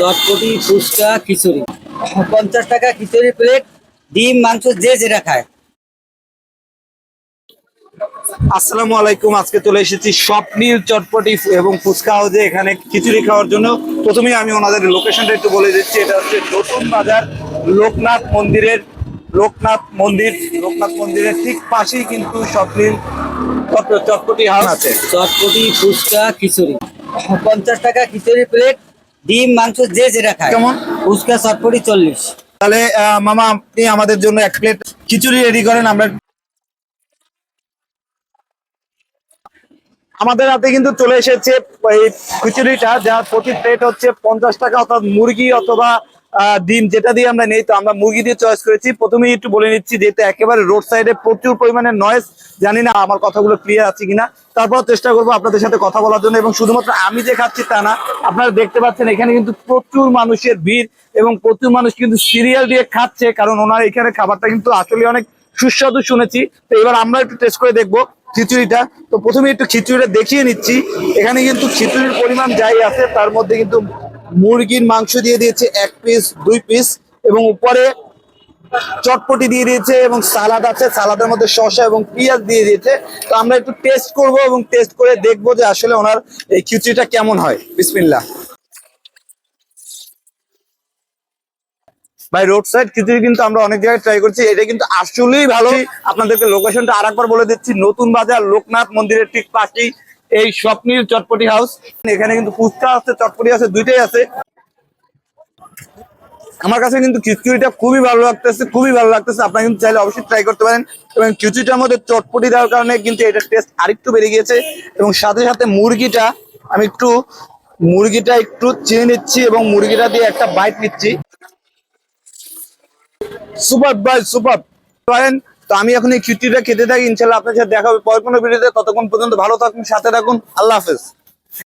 চটপটি ফুচকা খিচুড়ি। পঞ্চাশ টাকা খিচুড়ি প্লেট ডিম মাংস যে যেটা খায়। আসসালামু আলাইকুম আজকে চলে এসেছি স্বপ্নীল চটপটি এবং ফুচকা হাউসে এখানে খিচুড়ি খাওয়ার জন্য। প্রথমেই আমি ওনাদের লোকেশনটা একটু বলে দিচ্ছি এটা হচ্ছে নতুন বাজার লোকনাথ মন্দিরের লোকনাথ মন্দির লোকনাথ মন্দিরের ঠিক পাশেই কিন্তু স্বপ্নীল চট- চটপটি হাউস আছে। চটপটি ফুচকা খিচুড়ি। পঞ্চাশ টাকা খিচুড়ি প্লেট ডিম মাংস যে যেটা খায়। কেমন? ফুচকা চটপটি চল্লিশ। তাহলে মামা আপনি আমাদের জন্য এক প্লেট খিচুড়ি রেডি করেন আমরা আমাদের হাতে কিন্তু চলে এসেছে এই খিচুড়িটা যার প্রতি প্লেট হচ্ছে পঞ্চাশ টাকা অর্থাৎ মুরগি অথবা ডিম যেটা দিয়ে আমরা নেই তো আমরা মুরগি দিয়ে চয়েস করেছি। প্রথমেই একটু বলে নিচ্ছি যেহেতু একেবারে রোড সাইডে প্রচুর পরিমাণে নয়েজ জানি না আমার কথাগুলো ক্লিয়ার আছে কিনা। তারপর চেষ্টা করব আপনাদের সাথে কথা বলার জন্য। এবং শুধুমাত্র আমি যে খাচ্ছি তা না, আপনারা দেখতে পাচ্ছেন এখানে কিন্তু প্রচুর মানুষের ভিড় এবং প্রচুর মানুষ কিন্তু সিরিয়াল দিয়ে খাচ্ছে, কারণ ওনার এখানে খাবারটা কিন্তু আসলে অনেক সুস্বাদু শুনেছি। তো এবার আমরা একটু টেস্ট করে দেখব খিচুড়িটা। তো প্রথমে একটু খিচুড়িটা দেখিয়ে নিচ্ছি। এখানে কিন্তু খিচুড়ির পরিমাণ যাই আছে, তার মধ্যে কিন্তু মুরগির মাংস দিয়ে দিয়েছে এক পিস দুই পিস এবং উপরে চটপটি দিয়ে দিয়েছে এবং সালাদ আছে, সালাদের মধ্যে শসা এবং পেঁয়াজ দিয়ে দিয়েছে। তো আমরা একটু টেস্ট করব এবং টেস্ট করে দেখব যে আসলে ওনার এই খিচুড়িটা কেমন হয়। বিসমিল্লাহ। ভাই রোড সাইড খিচুড়ি কিন্তু আমরা অনেক জায়গায় ট্রাই করছি। এটা কিন্তু আসলেই ভালো। আপনাদেরকে লোকেশনটা আর একবার বলে দিচ্ছি। নতুন বাজার, লোকনাথ মন্দিরের ঠিক পাশেই এই স্বপ্নীল চটপটি হাউস এখানে কিন্তু ফুচকা আছে, চটপটি আছে, দুইটাই আছে। আমার কাছে কিন্তু খিচুড়িটা খুবই ভালো লাগতেছে, খুবই ভালো লাগতেছে। আপনারা কিন্তু চাইলে অবশ্যই ট্রাই করতে পারেন। এবং খিচুড়িটার মধ্যে চটপটি দেওয়ার কারণে কিন্তু এটার টেস্ট আরেকটু বেড়ে গিয়েছে। এবং সাথে সাথে মুরগিটা, আমি একটু মুরগিটা একটু চিনে নিচ্ছি এবং মুরগিটা দিয়ে একটা বাইট নিচ্ছি। Super bye super. পারেন? তো আমি এখন এই খিচুড়িটা খেতে থাকি। ইনশাল্লাহ আপনার সাথে দেখা হবে পরে কোনো ভিডিওতে ততক্ষণ পর্যন্ত ভালো থাকুন, সাথে থাকুন। আল্লাহ হাফেজ।